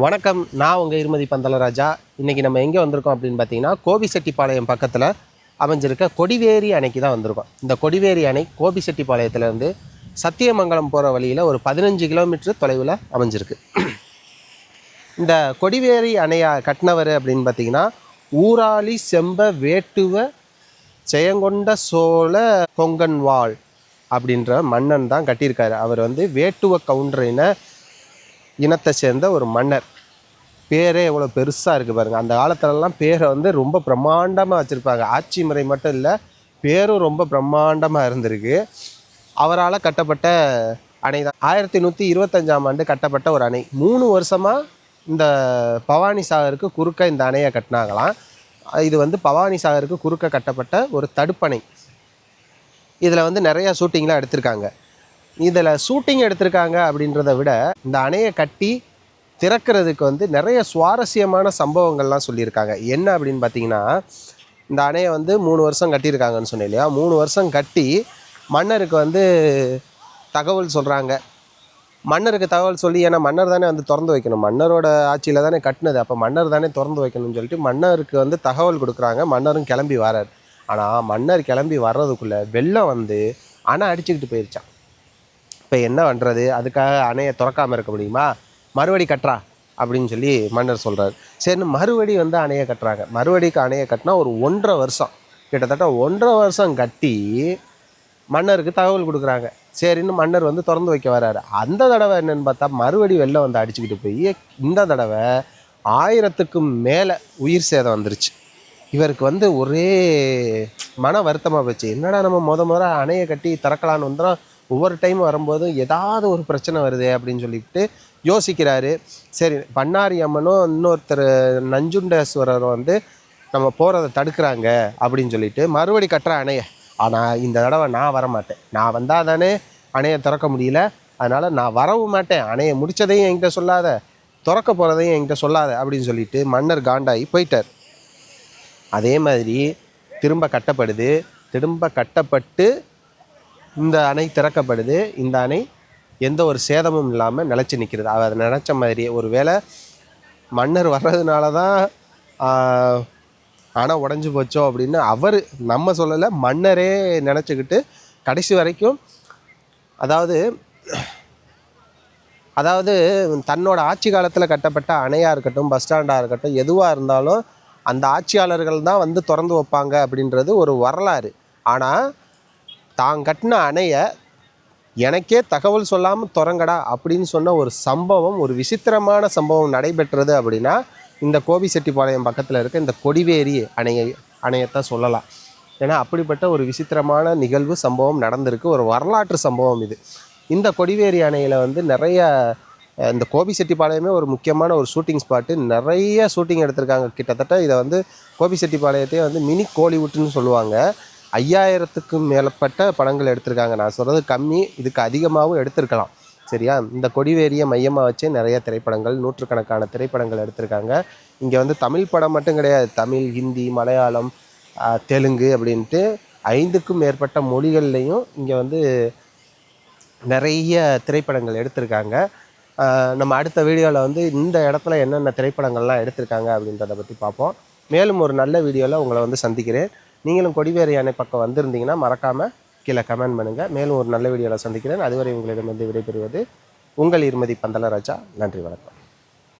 வணக்கம் நான் உங்கள் இருமதி பந்தலராஜா. இன்றைக்கி நம்ம எங்கே வந்திருக்கோம் அப்படின்னு பார்த்தீங்கன்னா கோபிசெட்டிப்பாளையம் பக்கத்தில் அமைஞ்சிருக்க கொடிவேரி அணைக்கு தான் வந்திருக்கோம். இந்த கொடிவேரி அணை கோபிசெட்டிப்பாளையத்துலேருந்து சத்தியமங்கலம் போகிற வழியில் ஒரு பதினஞ்சு கிலோமீட்டர் தொலைவில் அமைஞ்சிருக்கு. இந்த கொடிவேரி அணையை கட்டினவர் அப்படின்னு பார்த்தீங்கன்னா ஊராளி செம்ப வேட்டுவ ஜெயங்கொண்ட சோழ கொங்கன்வாள் அப்படின்ற மன்னன் தான் கட்டியிருக்காரு. அவர் வந்து வேட்டுவ கவுண்டரின இனத்தை சேர்ந்த ஒரு மன்னர். பேரே எவ்வளோ பெருசாக இருக்குது பாருங்கள் அந்த காலத்துலலாம் பேரை வந்து ரொம்ப பிரம்மாண்டமாக வச்சுருப்பாங்க. ஆட்சி முறை மட்டும் இல்லை பேரும் ரொம்ப பிரம்மாண்டமாக இருந்திருக்கு. அவரால் கட்டப்பட்ட அணை தான். ஆயிரத்தி நூற்றி இருபத்தஞ்சாம் ஆண்டு கட்டப்பட்ட ஒரு அணை. மூணு வருஷமாக இந்த பவானி சாகருக்கு குறுக்க இந்த அணையை கட்டினாங்களாம். இது வந்து பவானி சாகருக்கு குறுக்க கட்டப்பட்ட ஒரு தடுப்பணை. இதில் வந்து நிறையா ஷூட்டிங்லாம் எடுத்திருக்காங்க. இதில் ஷூட்டிங் எடுத்திருக்காங்க அப்படின்றத விட இந்த அணையை கட்டி திறக்கிறதுக்கு வந்து நிறைய சுவாரஸ்யமான சம்பவங்கள்லாம் சொல்லியிருக்காங்க. என்ன அப்படின்னு பார்த்தீங்கன்னா இந்த அணையை வந்து மூணு வருஷம் கட்டியிருக்காங்கன்னு சொன்னேன் இல்லையா? மூணு வருஷம் கட்டி மன்னருக்கு வந்து தகவல் சொல்கிறாங்க மன்னருக்கு தகவல் சொல்லி ஏன்னா மன்னர் தானே வந்து திறந்து வைக்கணும். மன்னரோட ஆட்சியில் தானே கட்டினது. அப்போ மன்னர் தானே திறந்து வைக்கணும்னு சொல்லிட்டு மன்னருக்கு வந்து தகவல் கொடுக்குறாங்க. மன்னரும் கிளம்பி வரார். ஆனால் மன்னர் கிளம்பி வர்றதுக்குள்ளே வெள்ளம் வந்து அணை அடிச்சுக்கிட்டு போயிருச்சான் இப்போ என்ன பண்ணுறது அதுக்காக அணையை திறக்காமல் இருக்க முடியுமா? மறுபடி கட்டுறா அப்படின்னு சொல்லி மன்னர் சொல்கிறார் சரின்னு மறுபடி வந்து அணையை கட்டுறாங்க. மறுபடிக்கு அணையை கட்டினா ஒரு ஒன்றரை வருஷம். கிட்டத்தட்ட ஒன்றரை வருஷம் கட்டி மன்னருக்கு தகவல் கொடுக்குறாங்க. சரின்னு மன்னர் வந்து திறந்து வைக்க வர்றாரு அந்த தடவை என்னென்னு பார்த்தா மறுபடி வெளில வந்து அடிச்சுக்கிட்டு போய் இந்த தடவை ஆயிரத்துக்கும் மேலே உயிர் சேதம் வந்துருச்சு. இவருக்கு வந்து ஒரே மன வருத்தமாக போச்சு. என்னடா நம்ம முத முத அணையை கட்டி திறக்கலான்னு வந்துடும் ஒவ்வொரு டைம் வரும்போதும் ஏதாவது ஒரு பிரச்சனை வருது அப்படின்னு சொல்லிட்டு யோசிக்கிறாரு. சரி பண்ணாரி அம்மனும் இன்னொருத்தர் நஞ்சுண்டேஸ்வரர் வந்து நம்ம போகிறத தடுக்கிறாங்க அப்படின்னு சொல்லிட்டு மறுபடி கட்டுற அணையை. ஆனால் இந்த தடவை நான் வர மாட்டேன் நான் வந்தால் தானே அணையை திறக்க முடியல. அதனால் நான் வரவும் மாட்டேன். அணையை முடித்ததையும் என்கிட்ட சொல்லாத திறக்க போகிறதையும் என்கிட்ட சொல்லாத அப்படின்னு சொல்லிட்டு மன்னர் காண்டாகி போயிட்டார். அதே மாதிரி திரும்ப கட்டப்படுது. திரும்ப கட்டப்பட்டு இந்த அணை திறக்கப்படுது. இந்த அணை எந்த ஒரு சேதமும் இல்லாமல் நிலச்சி நிற்கிறது அவர் நினச்ச மாதிரியே ஒரு வேளை மன்னர் வர்றதுனால தான் அணை உடஞ்சி போச்சோ அப்படின்னு அவர் நம்ம சொல்லலை மன்னரே நினச்சிக்கிட்டு கடைசி வரைக்கும் அதாவது அதாவது தன்னோட ஆட்சி காலத்தில் கட்டப்பட்ட அணையாக இருக்கட்டும் பஸ் ஸ்டாண்டாக இருக்கட்டும் எதுவாக இருந்தாலும் அந்த ஆட்சியாளர்கள் தான் வந்து திறந்து வைப்பாங்க அப்படின்றது ஒரு வரலாறு. ஆனால் தான் கட்டின அணையை எனக்கே தகவல் சொல்லாமல் திறங்கடா அப்படின்னு சொன்ன ஒரு சம்பவம் ஒரு விசித்திரமான சம்பவம் நடைபெற்றது அப்படின்னா இந்த கோபி செட்டிப்பாளையம் பக்கத்தில் இருக்க இந்த கொடிவேரி அணையை அணையத்தான் சொல்லலாம். ஏன்னா அப்படிப்பட்ட ஒரு விசித்திரமான நிகழ்வு சம்பவம் நடந்திருக்கு. ஒரு வரலாற்று சம்பவம் இது. இந்த கொடிவேரி அணையில் வந்து நிறைய இந்த இந்த கோபிசெட்டிப்பாளையமே ஒரு முக்கியமான ஒரு ஷூட்டிங் ஸ்பாட்டு நிறைய ஷூட்டிங் எடுத்திருக்காங்க. கிட்டத்தட்ட இதை வந்து கோபிசெட்டிப்பாளையத்தையே வந்து மினி கோலிவுட்னு சொல்லுவாங்க. ஐயாயிரத்துக்கும் மேற்பட்ட படங்கள் எடுத்திருக்காங்க. நான் சொல்கிறது கம்மி இதுக்கு அதிகமாகவும் எடுத்திருக்கலாம். சரியா? இந்த கொடிவேரியை மையமாக வச்சு நிறைய திரைப்படங்கள் நூற்றுக்கணக்கான திரைப்படங்கள் எடுத்திருக்காங்க. இங்கே வந்து தமிழ் படம் மட்டும் கிடையாது. தமிழ் ஹிந்தி மலையாளம் தெலுங்கு அப்படின்ட்டு ஐந்துக்கும் மேற்பட்ட மொழிகள்லையும் இங்கே வந்து நிறைய திரைப்படங்கள் எடுத்திருக்காங்க. நம்ம அடுத்த வீடியோவில் வந்து இந்த இடத்துல என்னென்ன திரைப்படங்கள்லாம் எடுத்திருக்காங்க அப்படின்றத பற்றி பார்ப்போம். மேலும் ஒரு நல்ல வீடியோவில் உங்களை வந்து சந்திக்கிறேன். நீங்களும் கொடிவேரி யானை பக்கம் வந்திருந்தீங்கன்னா மறக்காமல் கீழே கமெண்ட் பண்ணுங்கள் மேலும் ஒரு நல்ல வீடியோவில் சந்திக்கிறேன். அதுவரை உங்களிடம் விடைபெறுவது உங்கள் இருமதி பந்தலராஜா நன்றி வணக்கம்.